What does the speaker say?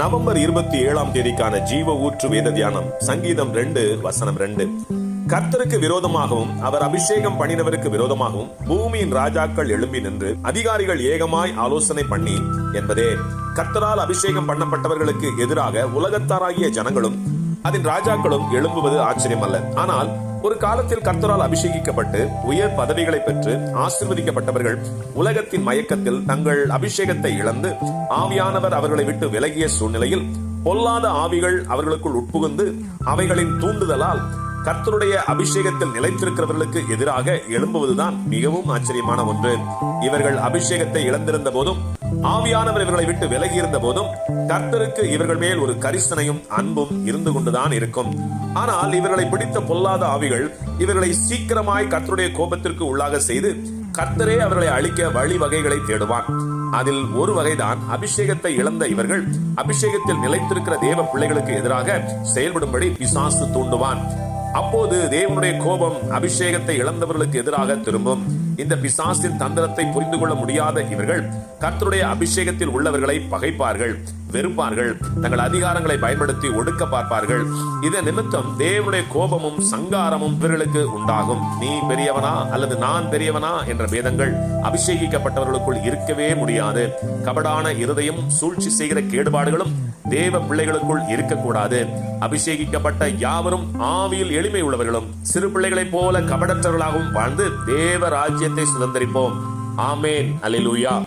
November இருபத்தி ஏழாம் தேதிக்கான ஜீவ ஊற்று வேத தியானம் சங்கீதம் ரெண்டு வசனம் ரெண்டு. கர்த்தருக்கு விரோதமாகவும் அவர் அபிஷேகம் பண்ணினவருக்கு விரோதமாகவும் பூமியின் ராஜாக்கள் எழும்பி நின்று அதிகாரிகள் ஏகமாய் ஆலோசனை பண்ணி என்பதே. கர்த்தரால் அபிஷேகம் பண்ணப்பட்டவர்களுக்கு எதிராக உலகத்தாராகிய ஜனங்களும் அதன் ராஜாக்களும் எழும்புவது ஆச்சரியமல்ல. ஆனால் ஒரு காலத்தில் கர்த்தரால் அபிஷேகிக்கப்பட்டு உயர் பதவிகளை பெற்று ஆசிர்வதிக்கப்பட்டவர்கள் உலகத்தின் மயக்கத்தில் தங்கள் அபிஷேகத்தை இழந்து ஆவியானவர் அவர்களை விட்டு விலகிய சூழ்நிலையில் பொல்லாத ஆவிகள் அவர்களுக்குள் உட்புகுந்து அவைகளின் தூண்டுதலால் கர்த்தருடைய அபிஷேகத்தில் நிலைத்திருக்கிறவர்களுக்கு எதிராக எழும்புவதுதான் மிகவும் ஆச்சரியமான ஒன்று. இவர்கள் அபிஷேகத்தை இழந்திருந்த போதும் ஆவியானவர் இவர்களை விட்டு விலகி இருந்த போதும் கர்த்தருக்கு இவர்கள் மேல் ஒரு கரிசனையும் அன்பும் இருந்து கொண்டுதான் இருக்கும். ஆனால் இவர்களை பிடித்த பொல்லாத ஆவிகள் இவர்களை சீக்கிரமாய் கர்த்தருடைய கோபத்திற்கு உள்ளாக செய்து கர்த்தரே அவர்களை அழிக்க வழிவகைகளை தேடுவான். அதில் ஒரு வகைதான் அபிஷேகத்தை இழந்த இவர்கள் அபிஷேகத்தில் நிலைத்திருக்கிற தேவ பிள்ளைகளுக்கு எதிராக செயல்படும்படி பிசாசு தூண்டுவான். அப்போது தேவனுடைய கோபம் அபிஷேகத்தை இழந்தவர்களுக்கு எதிராக திரும்பும். இந்த பிசாசின் தந்திரத்தை புரிந்து கொள்ள முடியாத இவர்கள் கர்த்தருடைய அபிஷேகத்தில் உள்ளவர்களை பகைப்பார்கள். வெறுப்பார்கள். தங்கள் அதிகாரங்களை பயன்படுத்தி ஒடுக்க பார்ப்பார்கள். இதன் நிமித்தம் தேவனுடைய கோபமும் சங்காரமும் இவர்களுக்கு உண்டாகும். நீ பெரியவனா அல்லது நான் பெரியவனா என்ற பேதங்கள் அபிஷேகிக்கப்பட்டவர்களுக்குள் இருக்கவே முடியாது. கபடான இருதயம் சூழ்ச்சி செய்கிற கேடுபாடுகளும் தேவ பிள்ளைகளுக்குள் இருக்கக்கூடாது. அபிஷேகிக்கப்பட்ட யாவரும் ஆவியில் எளிமை உள்ளவர்களும் சிறு பிள்ளைகளைப் போல கபடற்றவர்களாகவும் வாழ்ந்து தேவ ராஜ்யத்தை சுதந்திரிப்போம். ஆமேன். அலிலூயா